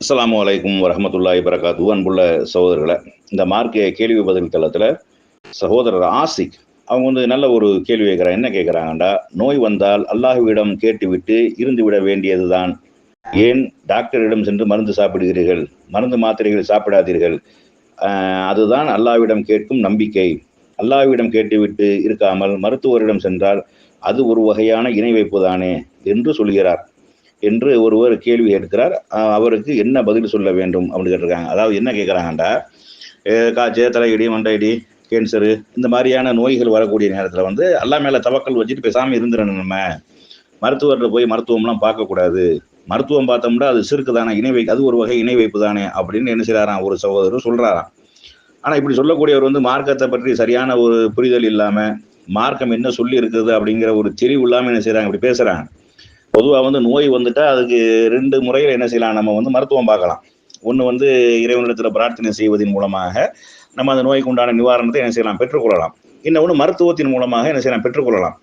அஸ்லாம் வலைக்கும் வரமத்துல்லாஹி வரகாத்து அன்புள்ள சகோதரர்களை இந்த மார்க்க கேள்வி பதில் தளத்தில் சகோதரர் ஆசிக் அவங்க வந்து நல்ல ஒரு கேள்வி கேட்குறாங்க என்ன கேட்குறாங்கண்டா? நோய் வந்தால் அல்லாஹுவிடம் கேட்டுவிட்டு இருந்து விட வேண்டியதுதான். ஏன் டாக்டரிடம் சென்று மருந்து சாப்பிடுகிறீர்கள்? மருந்து மாத்திரைகள் சாப்பிடாதீர்கள். அதுதான் அல்லாஹ்விடம் கேட்கும் நம்பிக்கை. அல்லாஹ்விடம் கேட்டுவிட்டு இருக்காமல் மருத்துவரிடம் சென்றால் அது ஒரு வகையான இணை வைப்பு தானே என்று சொல்கிறார். என்று ஒருவர் கேள்வி கேட்கிறார். அவருக்கு என்ன பதில் சொல்ல வேண்டும் அப்படின்னு கேட்டிருக்காங்க. அதாவது என்ன கேட்குறாங்கண்டா? காய்ச்சல் தலையடி மண்டையடி கேன்சரு இந்த மாதிரியான நோய்கள் வரக்கூடிய நேரத்தில் வந்து அல்லா மேலே தவக்கல் வச்சுட்டு பேசாமல் இருந்துடணும் நம்ம. மருத்துவர்கிட்ட போய் மருத்துவம்லாம் பார்க்கக்கூடாது. மருத்துவம் பார்த்தோம்னா அது சிறுக்கு தானே இணை வை அது ஒரு வகை இணை வைப்பு தானே அப்படின்னு என்ன செய்கிறாராம் ஒரு சகோதரர் சொல்கிறாராம் ஆனால் இப்படி சொல்லக்கூடியவர் வந்து மார்க்கத்தை பற்றி சரியான ஒரு புரிதல் இல்லாமல் மார்க்கம் என்ன சொல்லி இருக்குது அப்படிங்கிற ஒரு தெளிவு இல்லாமல் என்ன செய்கிறாங்க இப்படி பேசுகிறாங்க பொதுவாக வந்து நோய் வந்துட்டா அதுக்கு ரெண்டு முறையில் என்ன செய்யலாம்? நம்ம வந்து மருத்துவம் பார்க்கலாம். ஒன்று வந்து இறைவனிடத்தில் பிரார்த்தனை செய்வதன் மூலமாக நம்ம அந்த நோய்க்கு உண்டான நிவாரணத்தை என்ன செய்யலாம்? பெற்றுக்கொள்ளலாம். இன்னொன்று மருத்துவத்தின் மூலமாக என்ன செய்யலாம்? பெற்றுக்கொள்ளலாம்.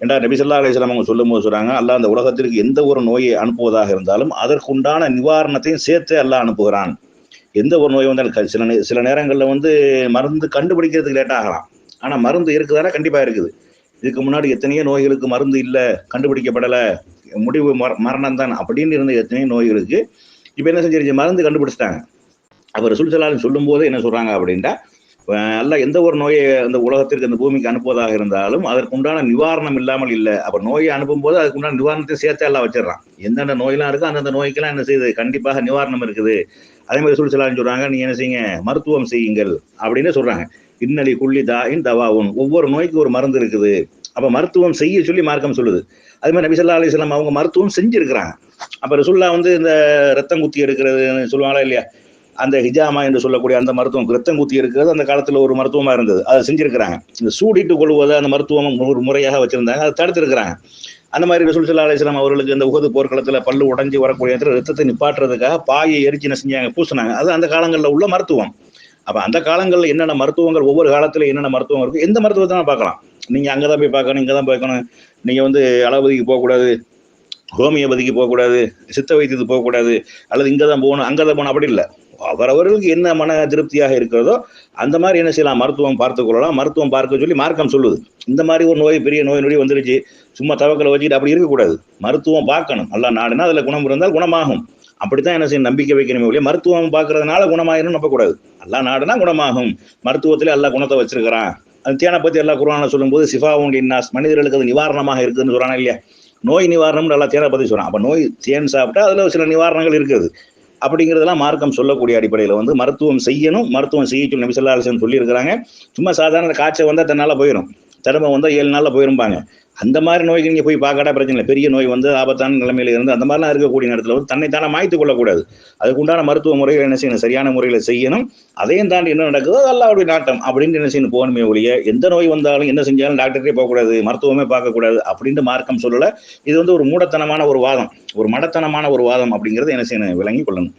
ஏண்டா நபிசல்லா அலிஸ்லாம் அவங்க சொல்லும் போது சொல்றாங்க அந்த உலகத்திற்கு எந்த ஒரு நோயை அனுப்புவதாக இருந்தாலும் அதற்குண்டான நிவாரணத்தையும் சேர்த்து அல்லா அனுப்புகிறான். எந்த ஒரு நோய் வந்தாலும் சில சில நேரங்களில் வந்து மருந்து கண்டுபிடிக்கிறதுக்கு லேட் ஆகலாம். ஆனால் மருந்து இருக்குதானா? கண்டிப்பாக இருக்குது. இதுக்கு முன்னாடி எத்தனையோ நோய்களுக்கு மருந்து இல்லை கண்டுபிடிக்கப்படலை. முடிவு மரணம் தான் அப்படின்னு இருந்த எத்தனையோ நோய்களுக்கு இப்போ என்ன செஞ்சிருச்சு? மருந்து கண்டுபிடிச்சிட்டாங்க. அவர் சுல்சலாலும் சொல்லும் போது என்ன சொல்றாங்க அப்படின்ட்டா அஹ் அல்ல எந்த ஒரு நோயை அந்த உலகத்திற்கு அந்த பூமிக்கு அனுப்புவதாக இருந்தாலும் அதற்குண்டான நிவாரணம் இல்லாமல் இல்லை. அப்ப நோயை அனுப்பும் போது அதுக்குண்டான நிவாரணத்தை சேர்த்து எல்லாம் வச்சிடறான். எந்தெந்த நோயெல்லாம் இருக்கோ அந்தந்த நோய்க்கெல்லாம் என்ன செய்யுது? கண்டிப்பாக நிவாரணம் இருக்குது. அதே மாதிரி சுல்சலான்னு சொல்றாங்க நீங்க என்ன செய்யுங்க? மருத்துவம் செய்யுங்கள் அப்படின்னு சொல்றாங்க. இன்னலி குள்ளி தாயின் தவாவும் ஒவ்வொரு நோய்க்கு ஒரு மருந்து இருக்குது. அப்போ மருத்துவம் செய்ய சொல்லி மார்க்கம் சொல்லுது. அது மாதிரி நபிசல்லா அலிஸ்லாம் அவங்க மருத்துவம் செஞ்சுருக்கிறாங்க. அப்போ ரசுல்லா வந்து இந்த ரத்தம் குத்தி எடுக்கிறதுன்னு சொல்லுவாங்களா இல்லையா? அந்த ஹிஜாமா என்று சொல்லக்கூடிய அந்த மருத்துவம் ரத்தம் குத்தி இருக்கிறது அந்த காலத்தில் ஒரு மருத்துவமாக இருந்தது. அதை செஞ்சுருக்கிறாங்க. இந்த சூடிட்டு கொள்வதை அந்த மருத்துவம் ஒரு முறையாக வச்சுருந்தாங்க. அதை தடுத்துருக்கிறாங்க. அந்த மாதிரி ரசூல் சல்லா அலிஸ்லாம் அவர்களுக்கு இந்த உகது போர்க்களத்தில் பல்லு உடஞ்சி வரக்கூடிய இடத்துல ரத்தத்தை நிப்பாட்டுறதுக்காக பாயை எரிச்சு என்ன செஞ்சாங்க? பூசினாங்க. அது அந்த காலங்களில் உள்ள மருத்துவம். அப்ப அந்த காலங்களில் என்னென்ன மருத்துவங்கள் ஒவ்வொரு காலத்துல என்னென்ன மருத்துவம் இருக்கு எந்த மருத்துவத்தை நான் பார்க்கலாம். நீங்க அங்கதான் போய் பார்க்கணும் இங்கே தான் பார்க்கணும். நீங்க வந்து அளவுதிக்கு போகக்கூடாது ஹோமியோபதிக்கு போகக்கூடாது சித்த வைத்தியத்துக்கு போகக்கூடாது அல்லது இங்கே தான் போகணும் அங்கே தான் போகணும் அப்படி இல்லை. அவரவர்களுக்கு என்ன மன திருப்தியாக இருக்கிறதோ அந்த மாதிரி என்ன செய்யலாம் மருத்துவம் பார்த்து கொள்ளலாம். மருத்துவம் பார்க்க சொல்லி மார்க்கம் சொல்லுது. இந்த மாதிரி ஒரு நோய் பெரிய நோய் நொடி வந்துருச்சு சும்மா தவக்கலை வச்சுக்கிட்டு அப்படி இருக்கக்கூடாது. மருத்துவம் பார்க்கணும். நல்லா நாடுனா அதில் குணம் இருந்தால் குணமாகும். அப்படித்தான் என்ன செய்யணும்? நம்பிக்கை வைக்கணுமே ஒழிய மருத்துவம் பார்க்கறதுனால குணமாயிரும் நம்பக்கூடாது. அல்லா நாடுனா குணமாகும். மருத்துவத்திலே எல்லா குணத்தை வச்சிருக்கிறான். அது தேனை பற்றி எல்லா குரான சொல்லும்போது சிஃபாவுண்டி இன்னாஸ். மனிதர்களுக்கு அது நிவாரணமாக இருக்குதுன்னு சொல்கிறாங்க இல்லையா? நோய் நிவாரணம்னு நல்லா தேனை பற்றி சொல்றான். அப்போ நோய் தேன் சாப்பிட்டா அதில் சில நிவாரணங்கள் இருக்குது. அப்படிங்கிறதெல்லாம் மார்க்கம் சொல்லக்கூடிய அடிப்படையில் வந்து மருத்துவம் செய்யணும் மருத்துவம் செய்ய சொல்லி நபிசல்லா அலிசன் சொல்லியிருக்கிறாங்க. சும்மா சாதாரண காய்ச்சல் வந்தால் தன்னால் போயிடும் திறமை வந்தால் ஏழு நாளில் போயிருப்பாங்க அந்த மாதிரி நோய்க்கு நீங்கள் போய் பார்க்கடா பிரச்சனை இல்லை. பெரிய நோய் வந்து ஆபத்தான நிலைமையில இருந்து அந்த மாதிரிலாம் இருக்கக்கூடிய நேரத்தில் வந்து தன்னைத்தானே மாய்த்து கொள்ளக்கூடாது. அதுக்குண்டான மருத்துவ முறைகள் என்ன செய்யணும்? சரியான முறையில் செய்யணும். அதையும் தாண்டி என்ன நடக்குதோ? அது அல்லாவுடைய நாட்டம். அப்படின்னு என்ன செய்யணும்? போகணுமே ஒழிய எந்த நோய் வந்தாலும் என்ன செஞ்சாலும் டாக்டரே போகக்கூடாது மருத்துவமே பார்க்கக்கூடாது அப்படின்ட்டு மார்க்கம் சொல்லலை. இது வந்து ஒரு மூடத்தனமான ஒரு வாதம். ஒரு மடத்தனமான ஒரு வாதம் அப்படிங்கிறது என்ன செய்யணும்? விளங்கி கொள்ளணும்.